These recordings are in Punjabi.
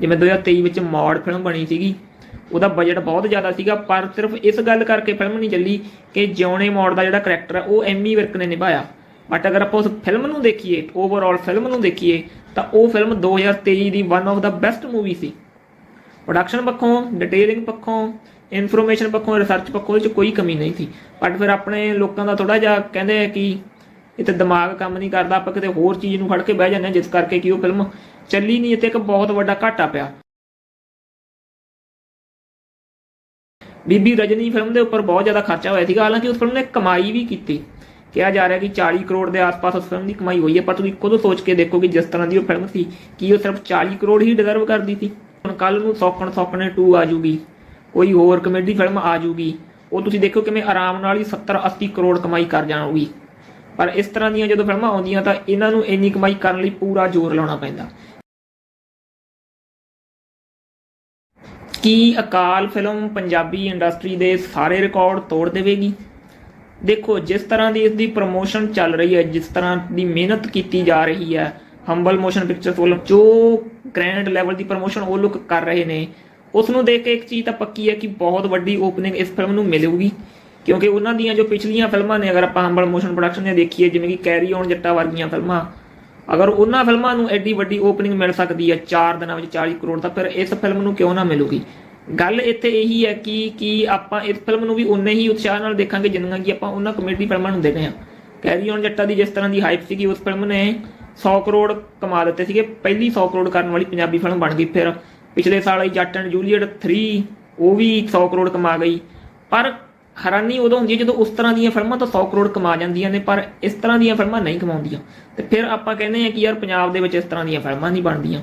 ਜਿਵੇਂ 2023 ਵਿੱਚ ਮੌੜ ਫਿਲਮ ਬਣੀ ਸੀਗੀ, ਉਹਦਾ ਬਜਟ ਬਹੁਤ ਜ਼ਿਆਦਾ ਸੀਗਾ, ਪਰ ਸਿਰਫ ਇਸ ਗੱਲ ਕਰਕੇ ਫਿਲਮ ਨਹੀਂ ਚੱਲੀ ਕਿ ਜਿਉਣੇ ਮੌੜ ਦਾ ਜਿਹੜਾ ਕਰੈਕਟਰ ਆ, ਉਹ ਐਮੀ ਵਿਰਕ ਨੇ ਨਿਭਾਇਆ। ਬਟ ਅਗਰ ਆਪਾਂ ਉਸ ਫਿਲਮ ਨੂੰ ਦੇਖੀਏ ਓਵਰਆਲ ਫਿਲਮ ਨੂੰ ਦੇਖੀਏ, ਤਾਂ ਉਹ ਫਿਲਮ 2023 ਦੀ ਵਨ ਆਫ ਦਾ ਬੈਸਟ ਮੂਵੀ ਸੀ। ਪ੍ਰੋਡਕਸ਼ਨ ਪੱਖੋਂ ਡਿਟੇਲਿੰਗ ਪੱਖੋਂ ਇਨਫੋਰਮੇਸ਼ਨ ਪੱਖੋਂ ਰਿਸਰਚ ਪੱਖੋਂ ਉਹਦੇ ਕੋਈ ਕਮੀ ਨਹੀਂ ਸੀ। ਬਟ ਫਿਰ ਆਪਣੇ ਲੋਕਾਂ ਦਾ ਥੋੜਾ ਜਿਹਾ ਕਹਿੰਦੇ ਆ ਕਿ ਇੱਥੇ ਦਿਮਾਗ ਕੰਮ ਨਹੀਂ ਕਰਦਾ, ਆਪਾਂ ਕਿਤੇ ਹੋਰ ਚੀਜ਼ ਨੂੰ ਫੜ ਕੇ ਬਹਿ ਜਾਂਦੇ ਹਾਂ, ਜਿਸ ਕਰਕੇ ਕਿ ਉਹ ਫਿਲਮ ਚੱਲੀ ਨਹੀਂ ਤੇ ਇੱਕ ਬਹੁਤ ਵੱਡਾ ਘਾਟਾ ਪਿਆ। ਬੀਬੀ ਰਜਨੀ ਫਿਲਮ ਦੇ ਉੱਪਰ ਬਹੁਤ ਜ਼ਿਆਦਾ ਖਰਚਾ ਹੋਇਆ ਸੀਗਾ, ਹਾਲਾਂਕਿ ਉਸ ਫਿਲਮ ਨੇ ਕਮਾਈ ਵੀ ਕੀਤੀ। ਕਿਹਾ ਜਾ ਰਿਹਾ ਕਿ 40 ਕਰੋੜ ਦੇ ਆਸ-ਪਾਸ ਉਸ ਫਿਲਮ ਦੀ ਕਮਾਈ ਹੋਈ ਹੈ, ਪਰ ਤੁਸੀਂ ਖੁਦ ਸੋਚ ਕੇ ਦੇਖੋ ਕਿ ਜਿਸ ਤਰ੍ਹਾਂ ਦੀ ਉਹ ਫਿਲਮ ਸੀ, ਕਿ ਉਹ ਸਿਰਫ 40 ਕਰੋੜ ਹੀ ਡਿਜ਼ਰਵ ਕਰਦੀ ਸੀ। ਹੁਣ ਕੱਲ ਨੂੰ ਸੌਕਣ ਸੌਕਣੇ 2 ਆ ਜੂਗੀ ਕੋਈ ਹੋਰ ਕਮੇਡੀ ਫਿਲਮ ਆ ਜੂਗੀ ਉਹ ਤੁਸੀਂ ਦੇਖੋ ਕਿਵੇਂ ਆਰਾਮ ਨਾਲ ਹੀ 70 80 ਕਰੋੜ ਕਮਾਈ ਕਰ ਜਾਣਗੀ ਪਰ ਇਸ ਤਰ੍ਹਾਂ ਦੀਆਂ ਜਦੋਂ ਫਿਲਮਾਂ ਆਉਂਦੀਆਂ ਤਾਂ ਇਹਨਾਂ ਨੂੰ ਇੰਨੀ ਕਮਾਈ ਕਰਨ ਲਈ ਪੂਰਾ ਜ਼ੋਰ ਲਾਉਣਾ ਪੈਂਦਾ। ਕੀ ਅਕਾਲ ਫਿਲਮ ਪੰਜਾਬੀ ਇੰਡਸਟਰੀ ਦੇ ਸਾਰੇ ਰਿਕਾਰਡ ਤੋੜ ਦੇਵੇਗੀ? ਦੇਖੋ, ਜਿਸ ਤਰ੍ਹਾਂ ਦੀ ਇਸ ਦੀ ਪ੍ਰੋਮੋਸ਼ਨ ਚੱਲ ਰਹੀ ਹੈ, ਜਿਸ ਤਰ੍ਹਾਂ ਦੀ ਮਿਹਨਤ ਕੀਤੀ ਜਾ ਰਹੀ ਹੈ ਹੰਬਲ ਮੋਸ਼ਨ ਪਿਕਚਰਸ ਵੱਲੋਂ ਜੋ ਗ੍ਰੈਂਡ ਲੈਵਲ ਦੀ ਪ੍ਰੋਮੋਸ਼ਨ ਉਹ ਲੋਕ ਕਰ ਰਹੇ ਨੇ ਉਸ ਨੂੰ ਦੇਖ ਕੇ ਇੱਕ ਚੀਜ਼ ਤਾਂ ਪੱਕੀ ਹੈ ਕਿ ਬਹੁਤ ਵੱਡੀ ਓਪਨਿੰਗ ਇਸ ਫਿਲਮ ਨੂੰ ਮਿਲੇਗੀ। ਕਿਉਂਕਿ ਉਹਨਾਂ ਦੀਆਂ ਜੋ ਪਿਛਲੀਆਂ ਫਿਲਮਾਂ ਨੇ, ਅਗਰ ਆਪਾਂ ਹੰਬਲ ਮੋਸ਼ਨ ਪ੍ਰੋਡਕਸ਼ਨ ਦੀਆਂ ਦੇਖੀਏ, ਜਿਵੇਂ ਕਿ ਕੈਰੀ ਔਨ ਜੱਟਾ ਵਰਗੀਆਂ ਫਿਲਮਾਂ, ਅਗਰ ਉਹਨਾਂ ਫਿਲਮਾਂ ਨੂੰ ਐਡੀ ਵੱਡੀ ਓਪਨਿੰਗ ਮਿਲ ਸਕਦੀ ਹੈ 4 ਦਿਨਾਂ ਵਿੱਚ 40 ਕਰੋੜ, ਤਾਂ ਫਿਰ ਇਸ ਫਿਲਮ ਨੂੰ ਕਿਉਂ ਨਾ ਮਿਲੂਗੀ? ਗੱਲ ਇੱਥੇ ਇਹੀ ਹੈ ਕਿ ਕਿ ਆਪਾਂ ਇਸ ਫਿਲਮ ਨੂੰ ਵੀ ਉਨੇ ਹੀ ਉਤਸ਼ਾਹ ਨਾਲ ਦੇਖਾਂਗੇ ਜਿੰਨਾ ਕਿ ਆਪਾਂ ਉਹਨਾਂ ਕਮੇਡੀ ਫਿਲਮਾਂ ਨੂੰ ਦੇਖਦੇ ਹਾਂ। ਕੈਰੀ ਔਨ ਜੱਟਾ ਦੀ ਜਿਸ ਤਰ੍ਹਾਂ ਦੀ ਹਾਈਪ ਸੀਗੀ, ਉਸ ਫਿਲਮ ਨੇ 100 ਕਰੋੜ ਕਮਾ ਦਿੱਤੇ ਸੀਗੇ। ਪਹਿਲੀ 100 ਕਰੋੜ ਕਰਨ ਵਾਲੀ ਪੰਜਾਬੀ ਫਿਲਮ ਬਣ ਗਈ ਫਿਰ। ਪਿਛਲੇ ਸਾਲ ਆਈ ਜੱਟ ਐਂਡ ਜੂਲੀਅਟ 3 ਉਹ ਵੀ 100 ਕਰੋੜ ਕਮਾ ਗਈ। ਪਰ ਹੈਰਾਨੀ ਉਦੋਂ ਹੁੰਦੀ ਹੈ ਜਦੋਂ ਉਸ ਤਰ੍ਹਾਂ ਦੀਆਂ ਫਿਲਮਾਂ ਤਾਂ 100 ਕਰੋੜ ਕਮਾ ਜਾਂਦੀਆਂ ਨੇ, ਪਰ ਇਸ ਤਰ੍ਹਾਂ ਦੀਆਂ ਫਿਲਮਾਂ ਨਹੀਂ ਕਮਾਉਂਦੀਆਂ। ਤੇ ਫਿਰ ਆਪਾਂ ਕਹਿੰਦੇ ਆ ਕਿ ਯਾਰ ਪੰਜਾਬ ਦੇ ਵਿੱਚ ਇਸ ਤਰ੍ਹਾਂ ਦੀਆਂ ਫਿਲਮਾਂ ਨਹੀਂ ਬਣਦੀਆਂ।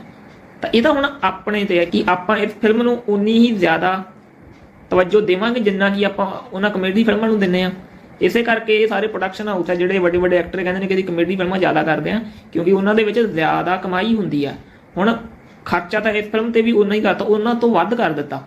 ਤਾਂ ਇਹ ਤਾਂ ਹੁਣ ਆਪਣੇ ਤੇ ਹੈ ਕਿ ਆਪਾਂ ਇਸ ਫਿਲਮ ਨੂੰ ਉਨੀ ਹੀ ਜ਼ਿਆਦਾ ਤਵੱਜੋ ਦੇਵਾਂਗੇ ਜਿੰਨਾ ਕਿ ਆਪਾਂ ਉਹਨਾਂ ਕਮੇਡੀ ਫਿਲਮਾਂ ਨੂੰ ਦਿੰਨੇ ਆ ਇਸੇ ਕਰਕੇ ਇਹ ਸਾਰੇ ਪ੍ਰੋਡਕਸ਼ਨ ਹਾਊਸ ਆ ਜਿਹੜੇ ਵੱਡੇ ਵੱਡੇ ਐਕਟਰ ਕਹਿੰਦੇ ਨੇ ਕਿ ਅਸੀਂ ਕਮੇਡੀ ਫਿਲਮਾਂ ਜ਼ਿਆਦਾ ਕਰਦੇ ਆ, ਕਿਉਂਕਿ ਉਹਨਾਂ ਦੇ ਵਿੱਚ ਜ਼ਿਆਦਾ ਕਮਾਈ ਹੁੰਦੀ ਆ। ਹੁਣ ਖਰਚਾ ਤਾਂ ਇਸ ਫਿਲਮ ਤੇ ਵੀ ਉਨਾ ਹੀ ਕਰਤਾ ਉਹਨਾਂ ਤੋਂ ਵੱਧ ਕਰ ਦਿੱਤਾ।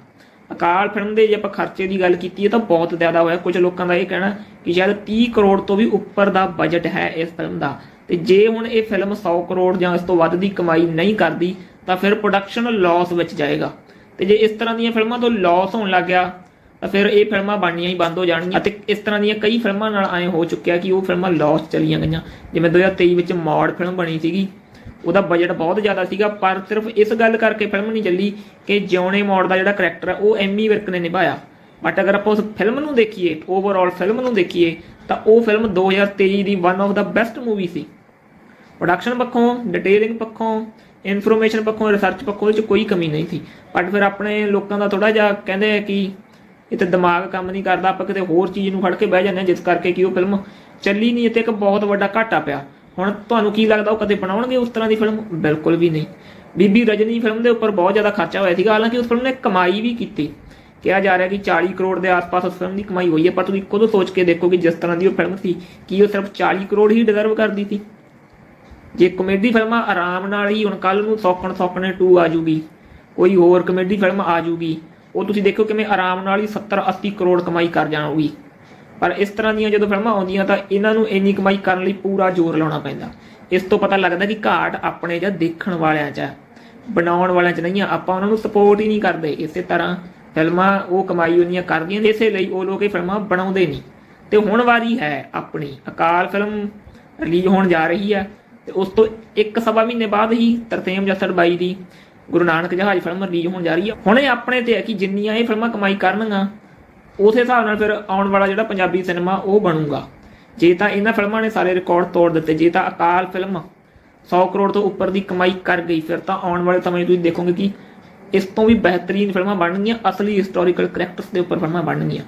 ਅਕਾਲ ਫਿਲਮ ਦੇ ਜੇ ਆਪਾਂ ਖਰਚੇ ਦੀ ਗੱਲ ਕੀਤੀ ਹੈ ਤਾਂ ਬਹੁਤ ਜ਼ਿਆਦਾ ਹੋਇਆ। ਕੁਝ ਲੋਕਾਂ ਦਾ ਇਹ ਕਹਿਣਾ ਕਿ ਸ਼ਾਇਦ 30 ਕਰੋੜ ਤੋਂ ਵੀ ਉੱਪਰ ਦਾ ਬਜਟ ਹੈ ਇਸ ਫਿਲਮ ਦਾ। ਤੇ ਜੇ ਹੁਣ ਇਹ ਫਿਲਮ 100 ਕਰੋੜ ਜਾਂ ਇਸ ਤੋਂ ਵੱਧ ਦੀ ਕਮਾਈ ਨਹੀਂ ਕਰਦੀ, ਤਾਂ ਫਿਰ ਪ੍ਰੋਡਕਸ਼ਨ ਲਾਸ ਵਿੱਚ ਜਾਏਗਾ। ਤੇ ਜੇ ਇਸ ਤਰ੍ਹਾਂ ਦੀਆਂ ਫਿਲਮਾਂ ਤੋਂ ਲਾਸ ਹੋਣ ਲੱਗ ਗਿਆ, ਤਾਂ ਫਿਰ ਇਹ ਫਿਲਮਾਂ ਬਣਨੀਆਂ ਹੀ ਬੰਦ ਹੋ ਜਾਣਗੀਆਂ। ਅਤੇ ਇਸ ਤਰ੍ਹਾਂ ਦੀਆਂ ਕਈ ਫਿਲਮਾਂ ਨਾਲ ਐ ਹੋ ਚੁੱਕਿਆ ਕਿ ਉਹ ਫਿਲਮਾਂ ਲਾਸ ਚਲੀਆਂ ਗਈਆਂ। ਜਿਵੇਂ 2023 ਵਿੱਚ ਮੌੜ ਫਿਲਮ ਬਣੀ ਸੀਗੀ ਉਹਦਾ ਬਜਟ ਬਹੁਤ ਜ਼ਿਆਦਾ ਸੀਗਾ, ਪਰ ਸਿਰਫ ਇਸ ਗੱਲ ਕਰਕੇ ਫਿਲਮ ਨਹੀਂ ਚੱਲੀ ਕਿ ਜਿਉਣੇ ਮੋੜ ਦਾ ਜਿਹੜਾ ਕਰੈਕਟਰ ਹੈ ਉਹ ਐਮੀ ਵਿਰਕ ਨੇ ਨਿਭਾਇਆ। ਬਟ ਅਗਰ ਆਪਾਂ ਉਸ ਫਿਲਮ ਨੂੰ ਦੇਖੀਏ ਓਵਰਆਲ ਫਿਲਮ ਨੂੰ ਦੇਖੀਏ, ਤਾਂ ਉਹ ਫਿਲਮ 2023 ਦੀ ਵਨ ਆਫ ਦਾ ਬੈਸਟ ਮੂਵੀ ਸੀ। ਪ੍ਰੋਡਕਸ਼ਨ ਪੱਖੋਂ ਡਿਟੇਲਿੰਗ ਪੱਖੋਂ ਇਨਫੋਰਮੇਸ਼ਨ ਪੱਖੋਂ ਰਿਸਰਚ ਪੱਖੋਂ ਉਹਦੇ ਚ ਕੋਈ ਕਮੀ ਨਹੀਂ ਸੀ। ਬਟ ਫਿਰ ਆਪਣੇ ਲੋਕਾਂ ਦਾ ਥੋੜਾ ਜਿਹਾ ਕਹਿੰਦੇ ਆ ਕਿ ਇਹ ਤਾਂ ਦਿਮਾਗ ਕੰਮ ਨਹੀਂ ਕਰਦਾ, ਆਪਾਂ ਕਿਤੇ ਹੋਰ ਚੀਜ਼ ਨੂੰ ਫੜ ਕੇ ਬਹਿ ਜਾਂਦੇ ਹਾਂ, ਜਿਸ ਕਰਕੇ ਕਿ ਉਹ ਫਿਲਮ ਚੱਲੀ ਨਹੀਂ ਤੇ ਇੱਕ ਬਹੁਤ ਵੱਡਾ ਘਾਟਾ ਪਿਆ। ਹੁਣ ਤੁਹਾਨੂੰ ਕੀ ਲੱਗਦਾ ਉਹ ਕਦੇ ਬਣਾਉਣਗੇ ਉਸ ਤਰ੍ਹਾਂ ਦੀ ਫਿਲਮ? ਬਿਲਕੁਲ ਵੀ ਨਹੀਂ। ਬੀਬੀ ਰਜਨੀ ਫਿਲਮ ਦੇ ਉੱਪਰ ਬਹੁਤ ਜ਼ਿਆਦਾ ਖਰਚਾ ਹੋਇਆ ਸੀਗਾ। ਹਾਲਾਂਕਿ ਉਸ ਫਿਲਮ ਨੇ ਕਮਾਈ ਵੀ ਕੀਤੀ। ਕਿਹਾ ਜਾ ਰਿਹਾ ਕਿ 40 ਕਰੋੜ ਦੇ ਆਸ-ਪਾਸ ਉਸ ਫਿਲਮ ਦੀ ਕਮਾਈ ਹੋਈ ਹੈ, ਪਰ ਤੁਸੀਂ ਖੁਦ ਸੋਚ ਕੇ ਦੇਖੋ ਕਿ ਜਿਸ ਤਰ੍ਹਾਂ ਦੀ ਉਹ ਫਿਲਮ ਸੀ, ਕੀ ਉਹ ਸਿਰਫ 40 ਕਰੋੜ ਹੀ ਡਿਜ਼ਰਵ ਕਰਦੀ ਸੀ। ਜੇ ਕਮੇਡੀ ਫਿਲਮਾਂ ਆਰਾਮ ਨਾਲ ਹੀ ਹੁਣ ਕੱਲ ਨੂੰ ਸੌਕਣ ਸੌਕਣੇ 2 ਆ ਜੂਗੀ, ਕੋਈ ਹੋਰ ਕਮੇਡੀ ਫਿਲਮ ਆ ਜੂਗੀ, ਉਹ ਤੁਸੀਂ ਦੇਖੋ ਕਿਵੇਂ ਆਰਾਮ ਨਾਲ ਹੀ 70 80 ਕਰੋੜ ਕਮਾਈ ਕਰ ਜਾਣਗੀ। ਪਰ ਇਸ ਤਰ੍ਹਾਂ ਦੀਆਂ ਜਦੋਂ ਫਿਲਮਾਂ ਆਉਂਦੀਆਂ ਤਾਂ ਇਹਨਾਂ ਨੂੰ ਇੰਨੀ ਕਮਾਈ ਕਰਨ ਲਈ ਪੂਰਾ ਜ਼ੋਰ ਲਾਉਣਾ ਪੈਂਦਾ। ਇਸ ਤੋਂ ਪਤਾ ਲੱਗਦਾ ਕਿ ਘਾਟ ਆਪਣੇ ਜਾਂ ਦੇਖਣ ਵਾਲਿਆਂ 'ਚ ਬਣਾਉਣ ਵਾਲਿਆਂ 'ਚ ਨਹੀਂ ਆ। ਆਪਾਂ ਉਹਨਾਂ ਨੂੰ ਸਪੋਰਟ ਹੀ ਨਹੀਂ ਕਰਦੇ। ਇਸੇ ਤਰ੍ਹਾਂ ਫਿਲਮਾਂ ਉਹ ਕਮਾਈ ਉਹਨੀਆਂ ਕਰਦੀਆਂ ਨੇ। ਇਸੇ ਲਈ ਉਹ ਲੋਕ ਇਹ ਫਿਲਮਾਂ ਬਣਾਉਂਦੇ ਨਹੀਂ। ਤੇ ਹੁਣ ਵਾਰੀ ਹੈ ਆਪਣੀ। ਅਕਾਲ ਫਿਲਮ ਰਿਲੀਜ਼ ਹੋਣ ਜਾ ਰਹੀ ਹੈ ਤੇ ਉਸ ਤੋਂ ਇੱਕ ਸਵਾ ਮਹੀਨੇ ਬਾਅਦ ਹੀ ਤਰਤੇਮ ਜਸੜ ਬਾਈ ਦੀ ਗੁਰੂ ਨਾਨਕ ਜਹਾਜ਼ ਫਿਲਮ ਰਿਲੀਜ਼ ਹੋਣ ਜਾ ਰਹੀ ਹੈ ਹੁਣ ਇਹ ਆਪਣੇ ਤੇ ਹੈ ਕਿ ਜਿੰਨੀਆਂ ਇਹ ਫਿਲਮਾਂ ਕਮਾਈ ਕਰਨਗੀਆਂ ਉਸੇ ਹਿਸਾਬ ਨਾਲ ਫਿਰ ਆਉਣ ਵਾਲਾ ਜਿਹੜਾ ਪੰਜਾਬੀ ਸਿਨੇਮਾ ਉਹ ਬਣੂਗਾ। ਜੇ ਤਾਂ ਇਹਨਾਂ ਫਿਲਮਾਂ ਨੇ ਸਾਰੇ ਰਿਕਾਰਡ ਤੋੜ ਦਿੱਤੇ, ਜੇ ਤਾਂ ਅਕਾਲ ਫਿਲਮ 100 ਕਰੋੜ ਤੋਂ ਉੱਪਰ ਦੀ ਕਮਾਈ ਕਰ ਗਈ, ਫਿਰ ਤਾਂ ਆਉਣ ਵਾਲੇ ਸਮੇਂ ਤੁਸੀਂ ਦੇਖੋਗੇ ਕਿ ਇਸ ਤੋਂ ਵੀ ਬਿਹਤਰੀਨ ਫਿਲਮਾਂ ਬਣਨਗੀਆਂ, ਅਸਲੀ ਹਿਸਟੋਰੀਕਲ ਕਰੈਕਟਰਸ ਦੇ ਉੱਪਰ ਫਿਲਮਾਂ ਬਣਨਗੀਆਂ।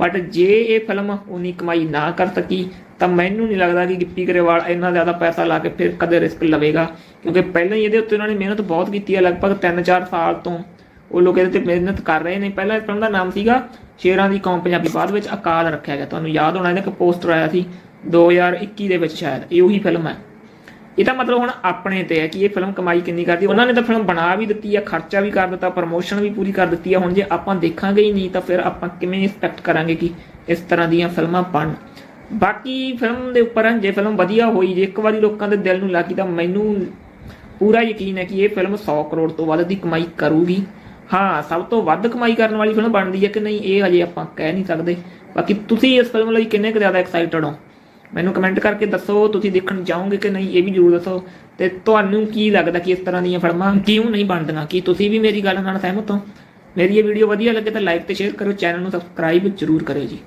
ਬਟ ਜੇ ਇਹ ਫਿਲਮ ਉਨੀ ਕਮਾਈ ਨਾ ਕਰ ਸਕੀ, ਤਾਂ ਮੈਨੂੰ ਨਹੀਂ ਲੱਗਦਾ ਕਿ ਗਿੱਪੀ ਗਰੇਵਾਲ ਇੰਨਾ ਜ਼ਿਆਦਾ ਪੈਸਾ ਲਾ ਕੇ ਫਿਰ ਕਦੇ ਰਿਸਕ ਲਵੇਗਾ। ਕਿਉਂਕਿ ਪਹਿਲਾਂ ਹੀ ਇਹਦੇ ਉੱਤੇ ਉਹਨਾਂ ਨੇ ਮਿਹਨਤ ਬਹੁਤ ਕੀਤੀ ਹੈ, ਲਗਭਗ 3-4 ਸਾਲ ਤੋਂ। ਉਹ ਲੋਕ ਇਹਦੇ ਤੇ ਮਿਹਨਤ ਕਰ ਰਹੇ ਨੇ। ਪਹਿਲਾਂ ਇਸ ਫਿਲਮ ਦਾ ਨਾਮ ਸੀਗਾ ਸ਼ੇਰਾਂ ਦੀ ਕੌਮ ਪੰਜਾਬੀ, ਬਾਅਦ ਵਿੱਚ ਅਕਾਲ ਰੱਖਿਆ ਗਿਆ। ਤੁਹਾਨੂੰ ਯਾਦ ਹੋਣਾ ਇਹਦਾ ਇੱਕ ਪੋਸਟਰ ਆਇਆ ਸੀ 2021 ਦੇ ਵਿੱਚ ਸ਼ਾਇਦ। ਇਹ ਉਹੀ ਫਿਲਮ ਹੈ। ਇਹਦਾ ਮਤਲਬ ਹੁਣ ਆਪਣੇ ਤੇ ਹੈ ਕਿ ਇਹ ਫਿਲਮ ਕਮਾਈ ਕਿੰਨੀ ਕਰਦੀ ਉਹਨਾਂ ਨੇ ਤਾਂ ਫਿਲਮ ਬਣਾ ਵੀ ਦਿੱਤੀ ਹੈ, ਖਰਚਾ ਵੀ ਕਰ ਦਿੱਤਾ ਪ੍ਰਮੋਸ਼ਨ ਵੀ ਪੂਰੀ ਕਰ ਦਿੱਤੀ ਹੈ। ਹੁਣ ਜੇ ਆਪਾਂ ਦੇਖਾਂਗੇ ਹੀ ਨਹੀਂ ਤਾਂ ਫਿਰ ਆਪਾਂ ਕਿਵੇਂ ਐਕਸਪੈਕਟ ਕਰਾਂਗੇ ਕਿ ਇਸ ਤਰ੍ਹਾਂ ਦੀਆਂ ਫਿਲਮਾਂ ਬਣ। ਬਾਕੀ ਫਿਲਮ ਦੇ ਉੱਪਰ ਜੇ ਫਿਲਮ ਵਧੀਆ ਹੋਈ, ਜੇ ਇੱਕ ਵਾਰੀ ਲੋਕਾਂ ਦੇ ਦਿਲ ਨੂੰ ਲੱਗੀ ਤਾਂ ਮੈਨੂੰ ਪੂਰਾ ਯਕੀਨ ਹੈ ਕਿ ਇਹ ਫਿਲਮ 100 ਕਰੋੜ ਤੋਂ ਵੱਧ ਦੀ ਕਮਾਈ ਕਰੂਗੀ। ਹਾਂ, ਸਭ ਤੋਂ ਵੱਧ ਕਮਾਈ ਕਰਨ ਵਾਲੀ ਫਿਲਮ ਬਣਦੀ ਹੈ ਕਿ ਨਹੀਂ, ਇਹ ਹਜੇ ਆਪਾਂ ਕਹਿ ਨਹੀਂ ਸਕਦੇ। ਬਾਕੀ ਤੁਸੀਂ ਇਸ ਫਿਲਮ ਲਈ ਕਿੰਨੇ ਕੁ ਜ਼ਿਆਦਾ ਐਕਸਾਈਟਡ ਹੋ? ਮੈਨੂੰ ਕਮੈਂਟ ਕਰਕੇ ਦੱਸੋ, ਤੁਸੀਂ ਦੇਖਣ ਜਾਓਗੇ ਕਿ ਨਹੀਂ, ਇਹ ਵੀ ਜ਼ਰੂਰ ਦੱਸੋ। ਤੇ ਤੁਹਾਨੂੰ ਕੀ ਲੱਗਦਾ ਕਿ ਇਸ ਤਰ੍ਹਾਂ ਦੀਆਂ ਫਿਲਮਾਂ ਕਿਉਂ ਨਹੀਂ ਬਣਦੀਆਂ? ਕੀ ਤੁਸੀਂ ਵੀ ਮੇਰੀ ਗੱਲ ਨਾਲ ਸਹਿਮਤ ਹੋ? ਮੇਰੀ ਇਹ ਵੀਡੀਓ ਵਧੀਆ ਲੱਗੇ ਤਾਂ ਲਾਈਕ ਤੇ ਸ਼ੇਅਰ ਕਰੋ ਚੈਨਲ ਨੂੰ ਸਬਸਕ੍ਰਾਈਬ ਜ਼ਰੂਰ ਕਰਿਓ ਜੀ।